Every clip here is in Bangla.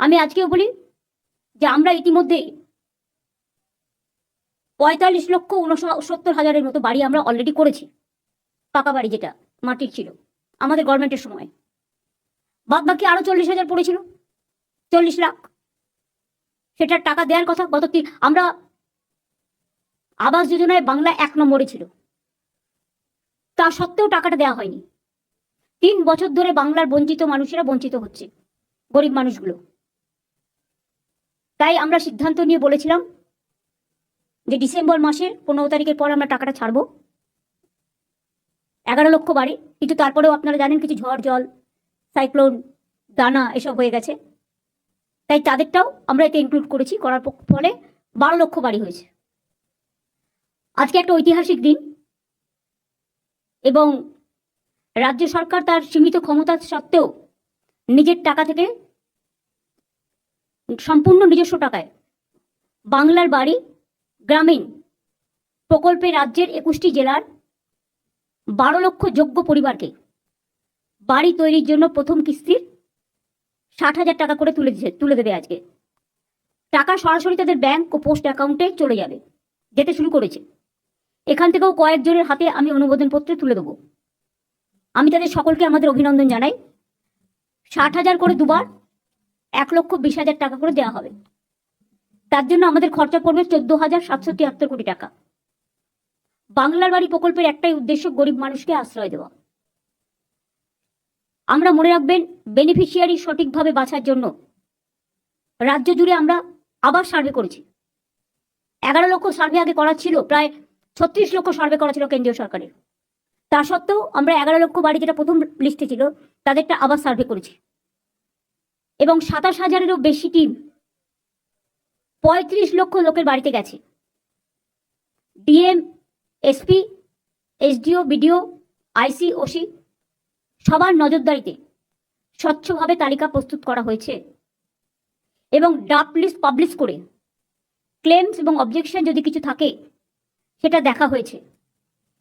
আমি আজকেও বলি যে আমরা ইতিমধ্যে পঁয়তাল্লিশ লক্ষ উনসত্তর হাজারের মতো বাড়ি আমরা অলরেডি করেছি। পাকা বাড়ি যেটা, মাটির ছিল, আমাদের গভর্নমেন্টের সময়। বাদ বাকি আরও চল্লিশ হাজার পড়েছিল, চল্লিশ লাখ। সেটার টাকা দেওয়ার কথা গত তিন আমরা আবাস যোজনায় বাংলা এক নম্বরে ছিল। তা সত্ত্বেও টাকাটা দেওয়া হয়নি। তিন বছর ধরে বাংলার বঞ্চিত মানুষেরা বঞ্চিত হচ্ছে, গরিব মানুষগুলো। তাই আমরা সিদ্ধান্ত নিয়ে বলেছিলাম যে ডিসেম্বর মাসের পনেরো তারিখের পর আমরা টাকাটা ছাড়বো। এগারো লক্ষ বাড়ি, কিন্তু তারপরেও আপনারা জানেন কিছু ঝড়, জল, সাইক্লোন, দানা এসব হয়ে গেছে। তাই তাদেরটাও আমরা এতে ইনক্লুড করেছি, করার ফলে বারো লক্ষ বাড়ি হয়েছে। আজকে একটা ঐতিহাসিক দিন এবং রাজ্য সরকার তার সীমিত ক্ষমতা সত্ত্বেও নিজের টাকা থেকে সম্পূর্ণ নিজস্ব টাকায়। বাংলার বাড়ি গ্রামীণ প্রকল্পে রাজ্যের একুশটি জেলার বারো লক্ষ যোগ্য পরিবারকে বাড়ি তৈরির জন্য প্রথম কিস্তির ষাট হাজার টাকা করে তুলে দিচ্ছে তুলে দেবে আজকে। টাকা সরাসরি তাদের ব্যাংক ও পোস্ট অ্যাকাউন্টে চলে যাবে, যেতে শুরু করেছে। এখান থেকেও কয়েকজনের হাতে আমি অনুমোদন পত্রে তুলে দেবো। আমি তাদের সকলকে আমাদের অভিনন্দন জানাই। ষাট হাজার করে দুবার এক লক্ষ বিশ হাজার টাকা করে দেওয়া হবে। তার জন্য আমাদের খরচা পড়বে চোদ্দ হাজার সাতশো তিয়াত্তর কোটি টাকা। বাংলার বাড়ি প্রকল্পের একটাই উদ্দেশ্য গরিব মানুষকে আশ্রয় দেওয়া। আমরা মনে রাখবেন বেনিফিশিয়ারি সঠিকভাবে বাছার জন্য রাজ্য জুড়ে আমরা আবার সার্ভে করেছি। এগারো লক্ষ সার্ভে আগে করা ছিল, প্রায় ছত্রিশ লক্ষ সার্ভে করা ছিল কেন্দ্রীয় সরকারের। তা সত্ত্বেও আমরা এগারো লক্ষ বাড়ি যেটা প্রথম লিস্টে ছিল, তাদেরটা আবার সার্ভে করেছি। এবং সাতাশ হাজারেরও বেশি টিম পঁয়ত্রিশ লক্ষ লোকের বাড়িতে গেছে। DM SP SDO BDO IC OC সবার নজরদারিতে স্বচ্ছভাবে তালিকা প্রস্তুত করা হয়েছে এবং ড্রাফট লিস্ট পাবলিশ করে ক্লেমস এবং অবজেকশন যদি কিছু থাকে সেটা দেখা হয়েছে।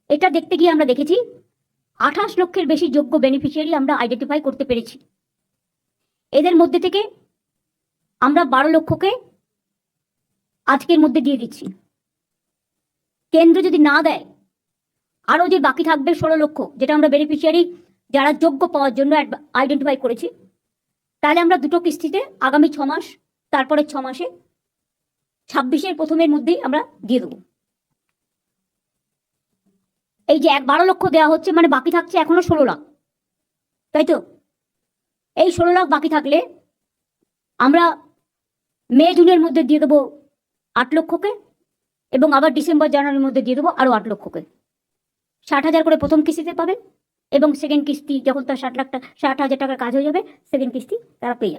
এটা দেখতে গিয়ে আমরা দেখেছি আঠাশ লক্ষের বেশি যোগ্য বেনিফিশিয়ারি আমরা আইডেন্টিফাই করতে পেরেছি। এদের মধ্যে থেকে আমরা বারো লক্ষকে আজকের মধ্যে দিয়ে দিচ্ছি। কেন্দ্র যদি না দেয়, আরও যে বাকি থাকবে ষোলো লক্ষ, যেটা আমরা বেনিফিশিয়ারি যারা যোগ্য পাওয়ার জন্য আইডেন্টিফাই করেছি, তাহলে আমরা দুটো কিস্তিতে আগামী ছ মাস, তারপরে ছ মাসে ছাব্বিশের প্রথমের মধ্যেই আমরা দিয়ে দেবো। এই যে এক বারো লক্ষ দেওয়া হচ্ছে মানে বাকি থাকছে এখনও ষোলো লাখ, তাই তো? এই ষোলো লাখ বাকি থাকলে আমরা মে, জুনের মধ্যে দিয়ে দেবো আট লক্ষকে এবং আবার ডিসেম্বর, জানুয়ারির মধ্যে দিয়ে দেবো আরও আট লক্ষকে। ষাট হাজার করে প্রথম কিস্তিতে পাবেন এবং সেকেন্ড কিস্তি যখন তার ষাট লাখ টাকা ষাট হাজার টাকার কাজ হয়ে যাবে সেকেন্ড কিস্তি তারা পেয়ে যাবে।